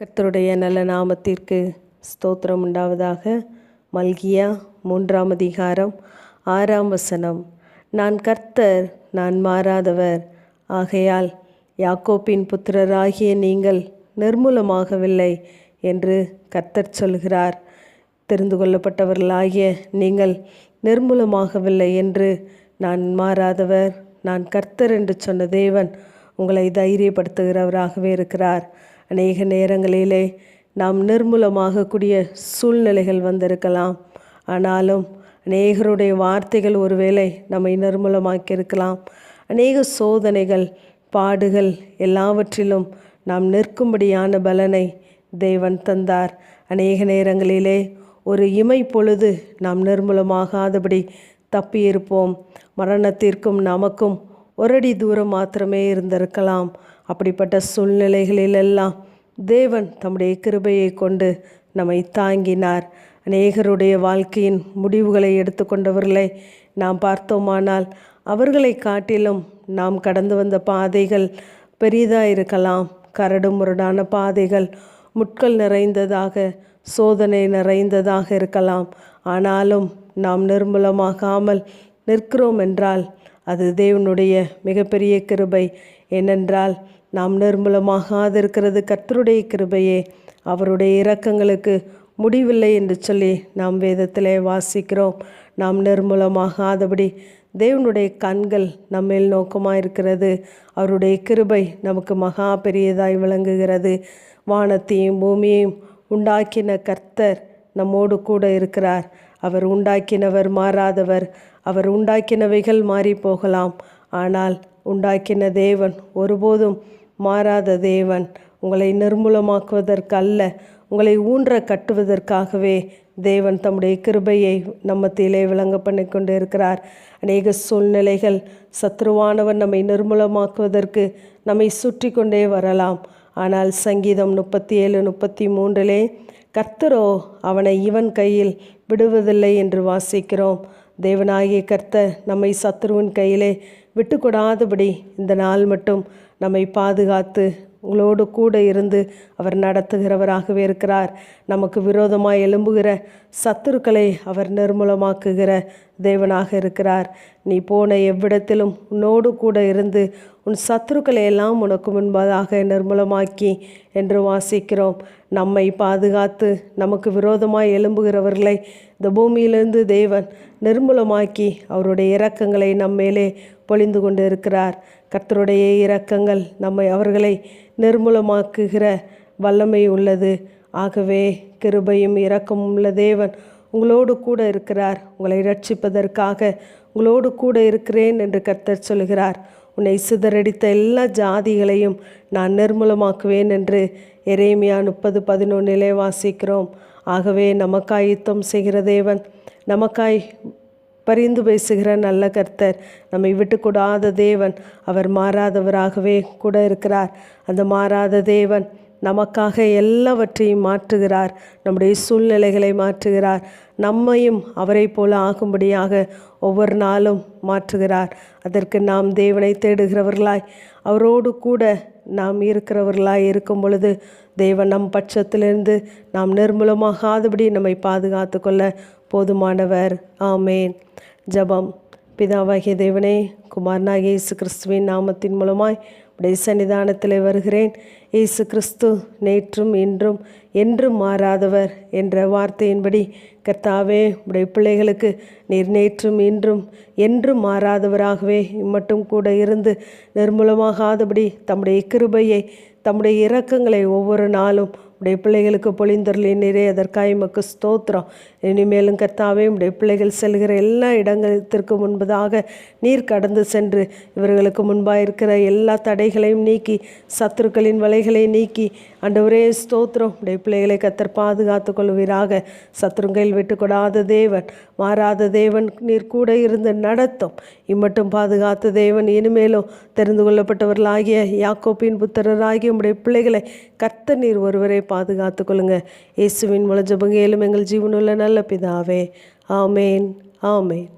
கர்த்தருடைய நல்ல நாமத்திற்கு ஸ்தோத்திரம் உண்டாவதாக. மல்கியா மூன்றாம் அதிகாரம் ஆறாம் வசனம். நான் கர்த்தர் நான் மாறாதவர். ஆகையால் யாக்கோப்பின் புத்திரராகிய நீங்கள் நிர்மூலமாகவில்லை என்று கர்த்தர் சொல்கிறார். தெரிந்து கொள்ளப்பட்டவர்களாகிய நீங்கள் நிர்மூலமாகவில்லை என்று நான் மாறாதவர். நான் கர்த்தர் என்று சொன்ன தேவன் உங்களை தைரியப்படுத்துகிறவராகவே இருக்கிறார். அநேக நேரங்களிலே நாம் நிர்மூலமாகக்கூடிய சூழ்நிலைகள் வந்திருக்கலாம். ஆனாலும் அநேகருடைய வார்த்தைகள் ஒருவேளை நம்மை நிர்மூலமாக்கியிருக்கலாம். அநேக சோதனைகள் பாடுகள் எல்லாவற்றிலும் நாம் நிற்கும்படியான பலனை தேவன் தந்தார். அநேக நேரங்களிலே ஒரு இமை பொழுது நாம் நிர்மூலமாகாதபடி தப்பியிருப்போம். மரணத்திற்கும் நமக்கும் ஒரு அடி தூரம் மாத்திரமே இருந்திருக்கலாம். அப்படிப்பட்ட சூழ்நிலைகளிலெல்லாம் தேவன் தம்முடைய கிருபையை கொண்டு நம்மை தாங்கினார். அநேகருடைய வாழ்க்கையின் முடிவுகளை எடுத்துக்கொண்டவர்களை நாம் பார்த்தோமானால் அவர்களை காட்டிலும் நாம் கடந்து வந்த பாதைகள் பெரிதாக இருக்கலாம். கரடு முரடான பாதைகள் முட்கள் நிறைந்ததாக சோதனை நிறைந்ததாக இருக்கலாம். ஆனாலும் நாம் நிர்மூலமாகாமல் நிற்கிறோம் என்றால் அது தேவனுடைய மிகப்பெரிய கிருபை. ஏனென்றால் நாம் நிர்மூலமாகாதிருக்கிறது கர்த்தருடைய கிருபையே. அவருடைய இரக்கங்களுக்கு முடிவில்லை என்று சொல்லி நாம் வேதத்திலே வாசிக்கிறோம். நாம் நிர்மூலமாகாதபடி தேவனுடைய கண்கள் நம்மேல் நோக்கமாக இருக்கிறது அவருடைய கிருபை நமக்கு மகா பெரியதாய் விளங்குகிறது. வானத்தையும் பூமியையும் உண்டாக்கின கர்த்தர் நம்மோடு கூட இருக்கிறார். அவர் உண்டாக்கினவர் மாறாதவர். அவர் உண்டாக்கினவைகள் மாறி போகலாம் ஆனால் உண்டாக்கின தேவன் ஒருபோதும் மாறாத தேவன். உங்களை நிர்மூலமாக்குவதற்கு அல்ல உங்களை ஊன்ற கட்டுவதற்காகவே தேவன் தம்முடைய கிருபையை நம்ம தீலே விளங்க பண்ணி கொண்டு இருக்கிறார் அநேக சூழ்நிலைகள் சத்ருவானவன் நம்மை நிர்மூலமாக்குவதற்கு நம்மை சுற்றி கொண்டே வரலாம். ஆனால் சங்கீதம் முப்பத்தி ஏழு முப்பத்தி மூன்றிலே கர்த்தரோ அவனை இவன் கையில் விடுவதில்லை என்று வாசிக்கிறோம். தேவனாகிய கர்த்தர் நம்மை சத்ருவின் கையிலே விட்டுக்கொடாதபடி இந்த நாள் மட்டும் நம்மை பாதுகாத்து உங்களோடு கூட இருந்து அவர் நடத்துகிறவராகவே இருக்கிறார். நமக்கு விரோதமாக எழும்புகிற சத்துருக்களை அவர் நிர்மூலமாக்குகிற தேவனாக இருக்கிறார். நீ போன எவ்விடத்திலும் உன்னோடு கூட இருந்து உன் சத்துருக்களை எல்லாம் உனக்கு முன்பதாக நிர்மூலமாக்கி என்று வாசிக்கிறோம். நம்மை பாதுகாத்து நமக்கு விரோதமாய் எழும்புகிறவர்களை இந்த பூமியிலிருந்து தேவன் நிர்மூலமாக்கி அவருடைய இரக்கங்களை நம்மேலே பொழிந்து கொண்டு இருக்கிறார் கர்த்தருடைய இரக்கங்கள் நம்மை அவர்களை நிர்மூலமாக்குகிற வல்லமை உள்ளது. ஆகவே கிருபையும் இரக்கமும் உள்ள தேவன் உங்களோடு கூட இருக்கிறார். உங்களை ரட்சிப்பதற்காக உங்களோடு கூட இருக்கிறேன் என்று கர்த்தர் சொல்கிறார் உன்னை சிதறடித்த எல்லா ஜாதிகளையும் நான் நிர்மூலமாக்குவேன் என்று எரேமியா முப்பது பதினொன்னிலே வாசிக்கிறோம். ஆகவே நமக்காய் யுத்தம் செய்கிற தேவன் நமக்காய் பரிந்து பேசுகிற நல்ல கர்த்தர் நம்மை விட்டு கூடாத தேவன் அவர் மாறாதவராகவே கூட இருக்கிறார். அந்த மாறாத தேவன் நமக்காக எல்லாவற்றையும் மாற்றுகிறார். நம்முடைய சூழ்நிலைகளை மாற்றுகிறார். நம்மையும் அவரை போல ஆகும்படியாக ஒவ்வொரு நாளும் மாற்றுகிறார். அதற்கு நாம் தேவனை தேடுகிறவர்களாய் அவரோடு கூட நாம் இருக்கிறவர்களாய் இருக்கும் பொழுது தேவன் நம் பட்சத்திலிருந்து நாம் நிர்மூலமாகாதபடி நம்மை பாதுகாத்து கொள்ள போதுமானவர். ஆமேன். ஜபம். பிதாவாகிய தேவனே குமாரனாகிய இயேசு கிறிஸ்துவின் நாமத்தின் மூலமாய் உடைய சன்னிதானத்தில் வருகிறேன். இயேசு கிறிஸ்து நேற்றும் இன்றும் என்றும் மாறாதவர் என்ற வார்த்தையின்படி கர்த்தாவே உடைய பிள்ளைகளுக்கு நீர் நேற்றும் இன்றும் என்றும் மாறாதவராகவே இம்மட்டும் கூட இருந்து நிர்மூலமாகாதபடி தம்முடைய கிருபையை தம்முடைய இரக்கங்களை ஒவ்வொரு நாளும் உடைய பிள்ளைகளுக்கு பொழிந்தருளினீரே அதற்காக எமக்கு ஸ்தோத்திரம். இனிமேலும் கர்த்தாவே உடைய பிள்ளைகள் செல்கிற எல்லா இடங்களுக்கு முன்பதாக நீர் கடந்து சென்று இவர்களுக்கு முன்பாக இருக்கிற எல்லா தடைகளையும் நீக்கி சத்துருக்களின் வலைகளை நீக்கி அண்டவரே ஸ்தோத்திரம். உடைய பிள்ளைகளை கத்தர் பாதுகாத்து கொள்வீராக சத்ருங்கையில் விட்டுக்கொடாத தேவன் மாறாத தேவன் நீர் கூட இருந்து நடத்தும். இம்மட்டும் பாதுகாத்த தேவன் இனிமேலும் தெரிந்து கொள்ளப்பட்டவர்களாகிய யாக்கோப்பின் புத்திரராகிய உடைய பிள்ளைகளை கத்த நீர் ஒருவரை பாதுகாத்து கொள்ளுங்க இயேசுவின் மூல ஜபங்க எங்கள் ஜீவனுள்ள நல்ல பிதாவே. ஆமேன். ஆமேன்.